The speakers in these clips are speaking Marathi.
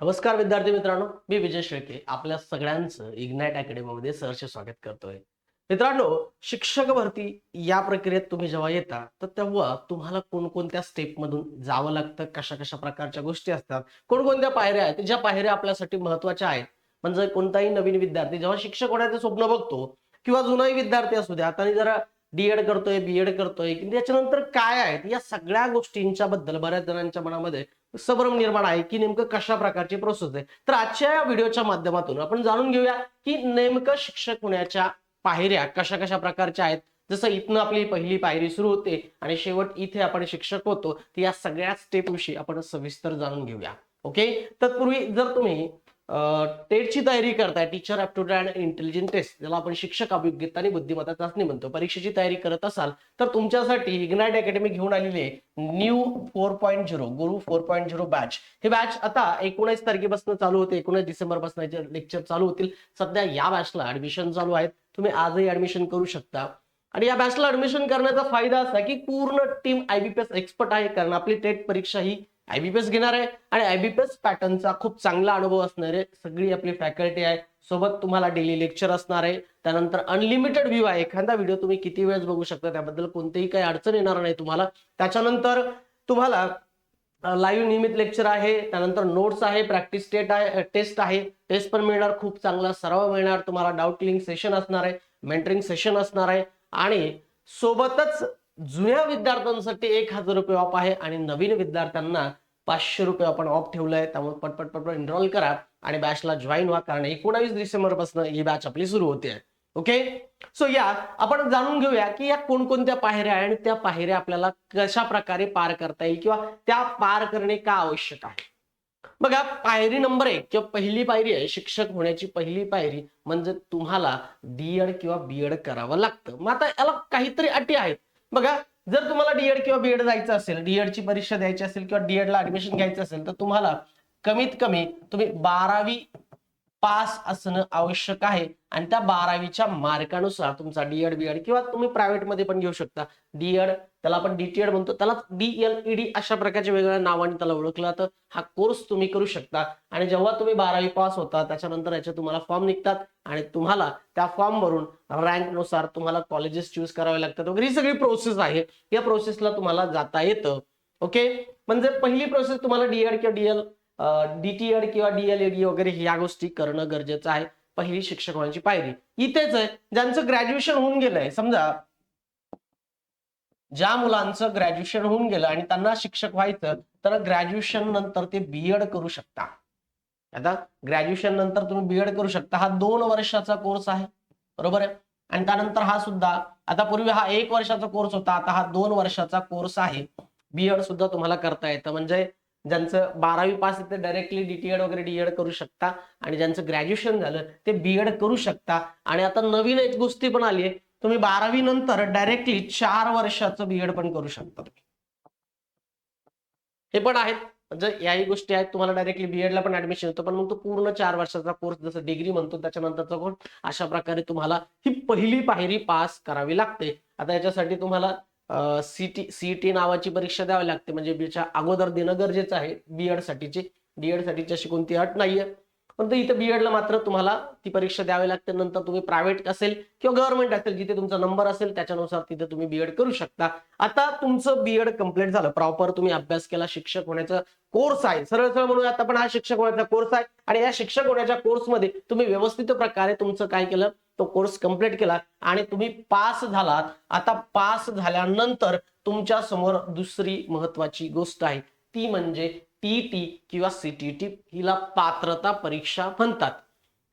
नमस्कार विद्यार्थी मित्रांनो मी विजय शेळके आपल्या सगळ्यांचं इग्नाइट अकॅडमीमध्ये सहर्ष स्वागत करतोय. मित्रांनो शिक्षक भरती या प्रक्रियेत तुम्ही जेव्हा येता तर तेव्हा तुम्हाला कोणकोणत्या स्टेपमधून जावं लागतं कशा कशा प्रकारच्या गोष्टी असतात कोणकोणत्या पायऱ्या आहेत ज्या पायऱ्या आपल्यासाठी महत्त्वाच्या आहेत. म्हणजे कोणताही नवीन विद्यार्थी जेव्हा शिक्षक होण्याचं स्वप्न बघतो किंवा जुनाही विद्यार्थी असू द्या आता जरा डीएड करतोय बीएड करतोय त्याच्यानंतर काय आहेत या सगळ्या गोष्टींच्या बद्दल बऱ्याच जणांच्या मनामध्ये संभ्रम निर्माण आहे की नेमकं कशा प्रकारची प्रोसेस आहे? तर आजच्या या व्हिडिओच्या माध्यमातून आपण जाणून घेऊया की नेमकं शिक्षक होण्याच्या पायऱ्या कशा कशा प्रकारच्या आहेत? जसं इथनं आपली पहिली पायरी सुरू होते आणि शेवट इथे आपण शिक्षक होतो तर या सगळ्या स्टेप विषयी आपण सविस्तर जाणून घेऊया. ओके तत्पूर्वी जर तुम्ही टेटची तयारी करताय. Teacher aptitude and intelligent test ज्याला आपण शिक्षक अभियोग्यता आणि बुद्धिमत्ता चाचणी म्हणतो. परीक्षेची तयारी करत असाल तर तुमच्यासाठी इग्नाइट अकॅडमी घेऊन आलेली आहे. New four point zero Guru four point zero batch हे बॅच आता एकोणीस तारखेपासून चालू होते. एकोणीस डिसेंबरपासून लेक्चर चालू होतील. सध्या या बॅचला ऍडमिशन चालू आहेत. तुम्ही आजही ऍडमिशन करू शकता. आणि या बॅचला ऍडमिशन करण्याचा फायदा असा की पूर्ण टीम आयबीपीएस एक्सपर्ट आहे. कारण आपली टेट परीक्षा ही आयबीपीएस घेणार आहे आणि आयबीपीएस पॅटर्नचा खूप चांगला अनुभव असणार आहे. सगळी आपली फॅकल्टी आहे. सोबत तुम्हाला डेली लेक्चर असणार आहे. त्यानंतर अनलिमिटेड व्ह्यू आहे. एखादा व्हिडिओ तुम्ही किती वेळेस बघू शकता त्याबद्दल कोणतीही काही अडचण येणार नाही तुम्हाला. त्याच्यानंतर तुम्हाला लाईव्ह नियमित लेक्चर आहे. त्यानंतर नोट्स आहे प्रॅक्टिस टेट आहे टेस्ट आहे. टेस्ट पण मिळणार. खूप चांगला सराव मिळणार. तुम्हाला डाऊट क्लिंग सेशन असणार आहे. मेंटरिंग सेशन असणार आहे. आणि सोबतच जुन्या विद्यार्थ्यांसाठी एक हजार रुपये ऑफ आहे आणि नवीन विद्यार्थ्यांना पाचशे रुपये आपण ऑफ ठेवलंय. त्यामुळे पटपट पटपट एनरोल करा आणि बॅचला जॉईन व्हा. कारण एकोणावीस डिसेंबरपासून ही बॅच आपली सुरू होते ओके सो या आपण जाणून घेऊया की या कोणकोणत्या पायऱ्या आहे आणि त्या पायऱ्या आपल्याला कशा प्रकारे पार करता येईल किंवा त्या पार करणे का आवश्यक आहे? बघा पायरी नंबर एक किंवा पहिली पायरी आहे शिक्षक होण्याची पहिली पायरी म्हणजे तुम्हाला डीएड किंवा बीएड करावं लागतं. मग आता याला काहीतरी अटी आहेत. बघा जर तुम्हाला डीएड किंवा बीएड जायचं असेल डीएड ची परीक्षा द्यायची असेल किंवा डीएड ला ऍडमिशन घ्यायचं असेल तर तुम्हाला कमीत कमी तुम्ही बारावी पास असणं आवश्यक आहे. आणि त्या बारावीच्या मार्कानुसार तुमचा डीएड बीएड किंवा तुम्ही प्रायव्हेटमध्ये पण घेऊ शकता. डीएड त्याला आपण डीटीएड म्हणतो. त्याला डीएलईडी अशा प्रकारच्या वेगवेगळ्या नावाने त्याला ओळखलं जातं. हा कोर्स तुम्ही करू शकता. आणि जेव्हा तुम्ही बारावी पास होता त्याच्यानंतर याचे तुम्हाला फॉर्म निघतात. आणि तुम्हाला त्या फॉर्म भरून रँकनुसार तुम्हाला कॉलेजेस चूज करावे लागतात. वगैरे ही सगळी प्रोसेस आहे. या प्रोसेसला तुम्हाला जाता येतं. ओके म्हणजे पहिली प्रोसेस तुम्हाला डीएड किंवा डीएल डीटीएड किंवा डीएलएडी वगैरे ह्या गोष्टी करणं गरजेचं आहे पहिली शिक्षक होण्याची पायरी. इथेच आहे ज्यांचं ग्रॅज्युएशन होऊन गेलंय समजा ज्या मुलांचं ग्रॅज्युएशन होऊन गेलं आणि त्यांना शिक्षक व्हायचं तर ग्रॅज्युएशन नंतर ते बीएड करू शकता. आता ग्रॅज्युएशन नंतर तुम्ही बीएड करू शकता. हा दोन वर्षाचा कोर्स आहे बरोबर आहे? आणि त्यानंतर हा सुद्धा आता पूर्वी हा एक वर्षाचा कोर्स होता आता हा दोन वर्षाचा कोर्स आहे. बीएड सुद्धा तुम्हाला करता येतं. म्हणजे ज्यांचं बारावी पास ते डायरेक्टली डीटीएड वगैरे डीएड करू शकता. आणि ज्यांचं ग्रॅज्युएशन झालं ते बीएड करू शकता. आणि आता नवीन एक गोष्टी पण आली आहे. तुम्ही बारावी नंतर डायरेक्टली चार वर्षाचं बीएड पण करू शकता हे पण आहेत. म्हणजे याही गोष्टी आहेत. तुम्हाला डायरेक्टली बीएडला पण ऍडमिशन होतं पण मग तो पूर्ण चार वर्षाचा कोर्स जसं डिग्री म्हणतो त्याच्यानंतरचा कोर्स अशा प्रकारे तुम्हाला ही पहिली पायरी पास करावी लागते. आता याच्यासाठी तुम्हाला सीटी सीईटी नावाची परीक्षा द्यावी लागते. म्हणजे बीच्या अगोदर देणं गरजेचं आहे. बीएड साठीची. डीएड साठीची अशी कोणती अट नाहीये. परंतु इथं बीएडला मात्र तुम्हाला ती परीक्षा द्यावी लागते. नंतर तुम्ही प्रायव्हेट असेल किंवा गव्हर्नमेंट असेल जिथे तुमचा नंबर असेल त्याच्यानुसार तिथे तुम्ही बीएड करू शकता. आता तुमचं बीएड कंप्लीट झालं. प्रॉपर तुम्ही अभ्यास केला शिक्षक होण्याचा कोर्स आहे. सरळ सरळ म्हणूया आता पण हा शिक्षक होण्याचा कोर्स आहे. आणि या शिक्षक होण्याच्या कोर्समध्ये तुम्ही व्यवस्थित प्रकारे तुमचं काय केलं? तो कोर्स कंप्लीट केला आणि तुम्ही पास झालात. आता पास झाल्यानंतर तुमच्यासमोर दुसरी महत्वाची गोष्ट आहे. ती म्हणजे टी टी किंवा सीटीटी हिला पात्रता परीक्षा म्हणतात.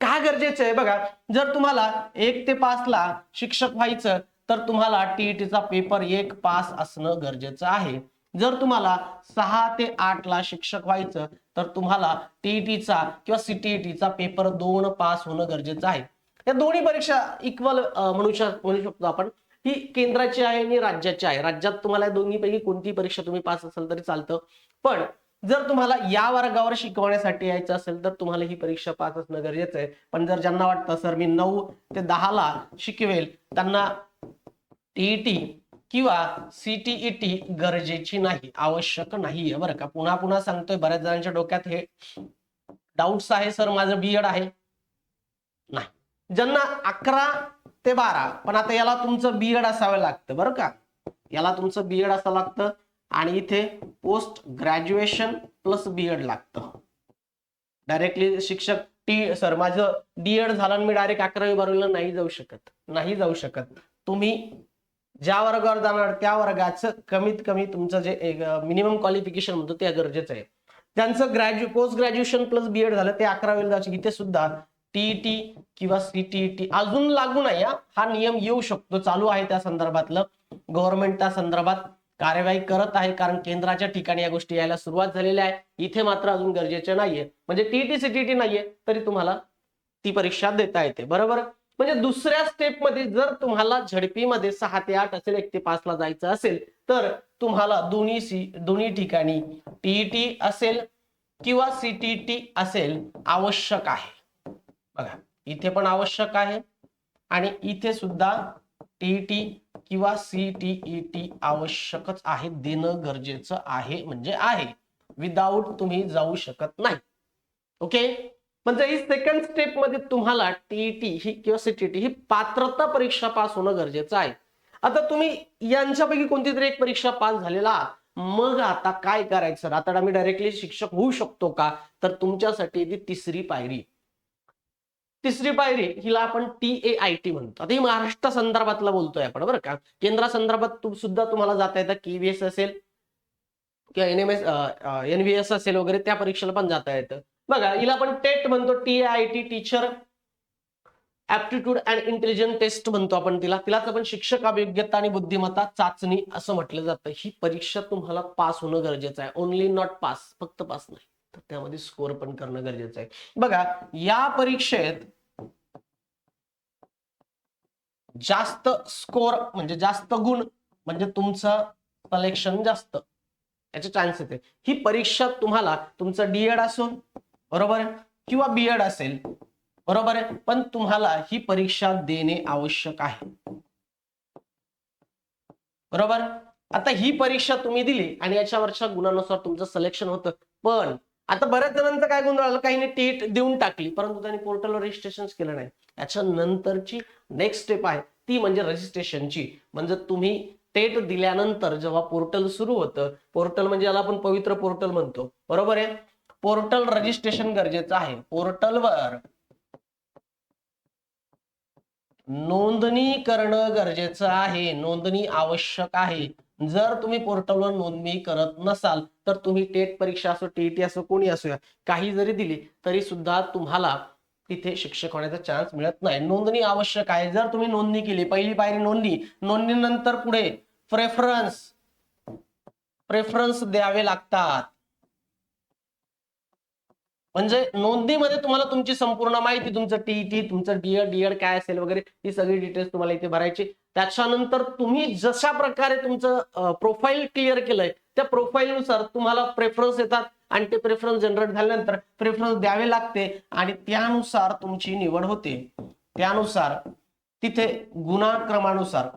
का गरजेचं आहे? बघा जर तुम्हाला एक ते पाचला शिक्षक व्हायचं तर तुम्हाला टीईटीचा पेपर एक पास असणं गरजेचं आहे. जर तुम्हाला सहा ते आठ ला शिक्षक व्हायचं तर तुम्हाला टीईटीचा किंवा सीटीईटीचा पेपर दोन पास होणं गरजेचं आहे. या दोन्ही परीक्षा इक्वल म्हणू म्हणू शकतो आपण. ही केंद्राची आहे आणि राज्याची आहे. राज्यात तुम्हाला दोन्हीपैकी कोणती परीक्षा तुम्ही पास असेल तरी चालतं. पण जर तुम्हाला या वर्गावर शिकवण्यासाठी यायचं असेल तर तुम्हाला ही परीक्षा पास असणं गरजेचं आहे. पण जर ज्यांना वाटतं सर मी नऊ ते दहाला शिकवेल त्यांना टीईटी किंवा सीटीईटी गरजेची नाही आवश्यक नाहीये बरं का. पुन्हा पुन्हा सांगतोय बऱ्याच जणांच्या डोक्यात हे डाऊट्स आहे सर माझं बीएड आहे. नाही. ज्यांना अकरा ते बारा पण आता याला तुमचं बीएड असावं लागतं बरं का. याला तुमचं बीएड असावं लागतं. आणि इथे post graduation plus B Ed लागतं. डायरेक्टली शिक्षक टी सर माझं डीएड झालं आणि मी डायरेक्ट अकरावी बारावीला नाही जाऊ शकत. नाही जाऊ शकत. तुम्ही ज्या वर्गावर जाणार त्या वर्गाचं कमीत कमी तुमचं जे मिनिमम क्वालिफिकेशन म्हणतो ते गरजेचं आहे. त्यांचं ग्रॅज्यु post graduation plus B Ed झालं ते अकरावीला जायचे. इथे सुद्धा टीईटी किंवा सीटीईटी अजून लागू नाही हा. नियम येऊ शकतो चालू आहे त्या संदर्भातलं. गव्हर्नमेंट त्या संदर्भात कार्यवाही करत आहे कारण केंद्राच्या ठिकाणी या गोष्टी यायला सुरुवात झालेल्या आहे. इथे मात्र अजून गरजेचे नाहीये. म्हणजे टीईटी सीटीटी नाहीये तरी तुम्हाला ती परीक्षा देता येते. बरोबर? म्हणजे दुसऱ्या स्टेपमध्ये जर तुम्हाला झडपीमध्ये सहा ते आठ असेल एक ते पाच ला जायचं असेल तर तुम्हाला दोन्ही सी दोन्ही ठिकाणी टीईटी असेल किंवा सीटीटी असेल आवश्यक आहे. बघा इथे पण आवश्यक आहे आणि इथे सुद्धा टीईटी किंवा सीटीईटी आवश्यकच आहे देणं गरजेचं आहे म्हणजे आहे. विदाऊट तुम्ही जाऊ शकत नाही. ओके म्हणजे ही सेकंड स्टेपमध्ये तुम्हाला टीईटी ही किंवा सीटीटी ही पात्रता परीक्षा पास होणं गरजेचं आहे. आता तुम्ही यांच्यापैकी कोणती तरी एक परीक्षा पास झालेला आहात. मग आता काय करायचं? आता आम्ही डायरेक्टली शिक्षक होऊ शकतो का? तर तुमच्यासाठी ती तिसरी पायरी. तिसरी पायरी हिला आपण टी ए आय टी म्हणतो. आता ही महाराष्ट्र संदर्भातला बोलतोय आपण बरं का? केंद्र संदर्भात तु- सुद्धा तुम्हाला जाता येतं केव्हीएस असेल किंवा N M S N V S असेल वगैरे त्या परीक्षेला पण जाता येतं. बघा हिला आपण टेट म्हणतो T A I T teacher aptitude and intelligence test म्हणतो आपण तिला. तिलाच आपण शिक्षक अभियोग्यता आणि बुद्धिमत्ता चाचणी असं म्हटलं जातं. ही परीक्षा तुम्हाला पास होणं गरजेचं आहे. ओनली नॉट पास फक्त पास नाही. तर त्यामध्ये स्कोअर पण करणं गरजेचं आहे. बघा या परीक्षेत जास्त स्कोर म्हणजे जास्त गुण म्हणजे तुमचं कलेक्शन जास्त. याचे चान्स येते. ही परीक्षा तुम्हाला तुमचं डीएड असून बरोबर आहे? किंवा बीएड असेल बरोबर आहे? पण तुम्हाला ही परीक्षा देणे आवश्यक आहे. बरोबर? आता ही परीक्षा तुम्ही दिली आणि याच्यावरच्या गुणानुसार तुमचं सिलेक्शन होतं. पण आता बऱ्याच जणांचं काय गोंधळ आलं? काहीने टेट देऊन टाकली परंतु त्यांनी पोर्टलवर रजिस्ट्रेशन केलं नाही. याच्यानंतरची नेक्स्ट स्टेप आहे ती म्हणजे रजिस्ट्रेशनची म्हणजे तुम्ही टेट दिल्यानंतर जेव्हा पोर्टल सुरू होतं पोर्टल म्हणजे याला आपण पवित्र पोर्टल म्हणतो. बरोबर आहे? पोर्टल रजिस्ट्रेशन गरजेचं आहे. पोर्टलवर नोंदणी करणं गरजेचं आहे. नोंदणी आवश्यक आहे. जर तुम्ही पोर्टलवर नोंदणी करत नसाल तर तुम्ही टेट परीक्षा असो टीईटी असो कोणी असो काही जरी दिली तरी सुद्धा तुम्हाला तिथे शिक्षक होण्याचा चान्स मिळत नाही. नोंदणी आवश्यक आहे. जर तुम्ही नोंदणी केली पहिली पायरी नोंदणी नोंदणीनंतर पुढे प्रेफरन्स प्रेफरन्स द्यावे लागतात. म्हणजे नोंदणीमध्ये तुम्हाला तुमची संपूर्ण माहिती तुमचं टीईटी तुमचं डीएड डीएड काय असेल वगैरे ही सगळी डिटेल्स तुम्हाला इथे भरायची. त्याच्यानंतर तुम्ही जशा प्रकारे तुमचं प्रोफाईल क्लिअर केलंय त्या प्रोफाईलनुसार तुम्हाला प्रेफरन्स येतात. आणि ते प्रेफरन्स जनरेट झाल्यानंतर प्रेफरन्स द्यावे लागते. आणि त्यानुसार तुमची निवड होते. त्यानुसार तिथे गुणाक्रमानुसार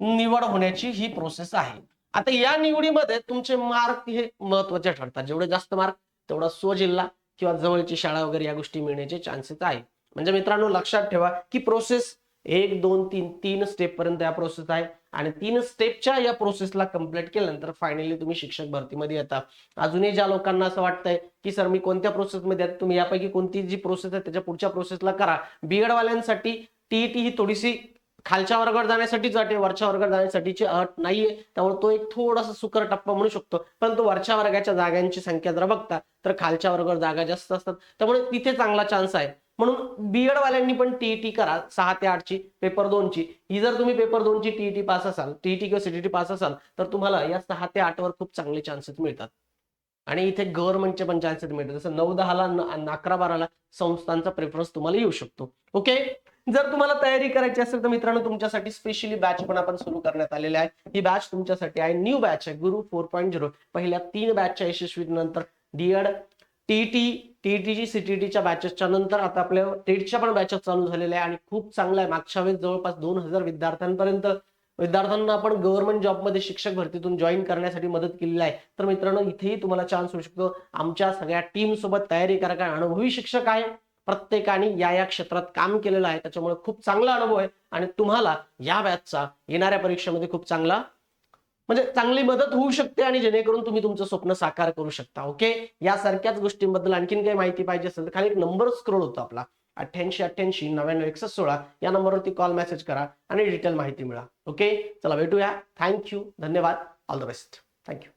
निवड होण्याची ही प्रोसेस आहे. आता या निवडीमध्ये तुमचे मार्क हे महत्त्वाचे ठरतात. जेवढे जास्त मार्क तेवढा स्वजिल्हा किंवा जवळची शाळा वगैरे या गोष्टी मिळण्याचे चान्सेस आहे म्हणजे मित्रांनो लक्षात ठेवा की प्रोसेस एक दोन तीन तीन स्टेप पर्यंत या प्रोसेस आहे. आणि तीन स्टेपच्या या प्रोसेसला कंप्लीट केल्यानंतर फायनली तुम्ही शिक्षक भरतीमध्ये येता. अजूनही ज्या लोकांना असं वाटतंय की सर मी कोणत्या प्रोसेसमध्ये तुम्ही यापैकी कोणती जी प्रोसेस आहे त्याच्या पुढच्या प्रोसेसला करा. बीएड वाल्यांसाठी टीईटी ही थोडीशी खालच्या वर्गावर जाण्यासाठीच अट आहे वरच्या वर्गावर जाण्यासाठीची अट नाहीये. त्यामुळे तो एक थोडासा सुकर टप्पा म्हणू शकतो. परंतु वरच्या वर्गाच्या जागांची संख्या जर बघता तर खालच्या वर्गावर जागा जास्त असतात. त्यामुळे तिथे चांगला चान्स आहे. म्हणून बीएड वाल्यांनी पण टीईटी करा. सहा ते आठची पेपर दोनची. ही जर तुम्ही पेपर दोनची टीईटी पास असाल टीईटी किंवा सीटीटी पास असाल तर तुम्हाला या सहा ते आठवर खूप चांगले चान्सेस मिळतात. आणि इथे गव्हर्नमेंटचे पण चान्सेस मिळतात. जसं नऊ दहाला अकरा बाराला संस्थांचा प्रेफरन्स तुम्हाला येऊ शकतो. ओके जर तुम्हाला तयारी करायची असेल तर मित्रांनो तुमच्यासाठी स्पेशली बॅच पण आपण सुरू करण्यात आलेली आहे ही बॅच तुमच्यासाठी आहे. न्यू बॅच आहे. गुरु फोर पॉईंट झिरो पहिल्या तीन बॅचच्या यशस्वीनंतर डीएड टीटी टीईटीची सीटीटीच्या बॅचेसच्या नंतर आता आपल्या टेटच्या पण बॅचेस चालू झालेल्या आहे आणि खूप चांगला आहे मागच्या वेळेस जवळपास दोन हजार विद्यार्थ्यांपर्यंत विद्यार्थ्यांना आपण गव्हर्नमेंट जॉबमध्ये शिक्षक भरतीतून जॉईन करण्यासाठी मदत केलेली आहे. तर मित्रांनो इथेही तुम्हाला चान्स होऊ शकतो. आमच्या सगळ्या टीम सोबत तयारी करा. कारण अनुभवी शिक्षक आहे. प्रत्येकाने या या क्षेत्रात काम केलेलं आहे. त्याच्यामुळे खूप चांगला अनुभव आहे. आणि तुम्हाला या बॅचचा येणाऱ्या परीक्षेमध्ये खूप चांगला म्हणजे चांगली मदत होऊ शकते आणि जेणेकरून तुम्ही तुमचं स्वप्न साकार करू शकता. ओके यासारख्याच गोष्टींबद्दल आणखीन काही माहिती पाहिजे असेल तर खाली एक नंबर स्क्रोल होतो आपला. अठ्ठ्याऐंशी अठ्ठ्याऐंशी नव्याण्णव एकसष्ट सोळा या नंबरवरती कॉल मेसेज करा आणि डिटेल माहिती मिळा. ओके चला भेटूया. थँक्यू धन्यवाद. All the best thank you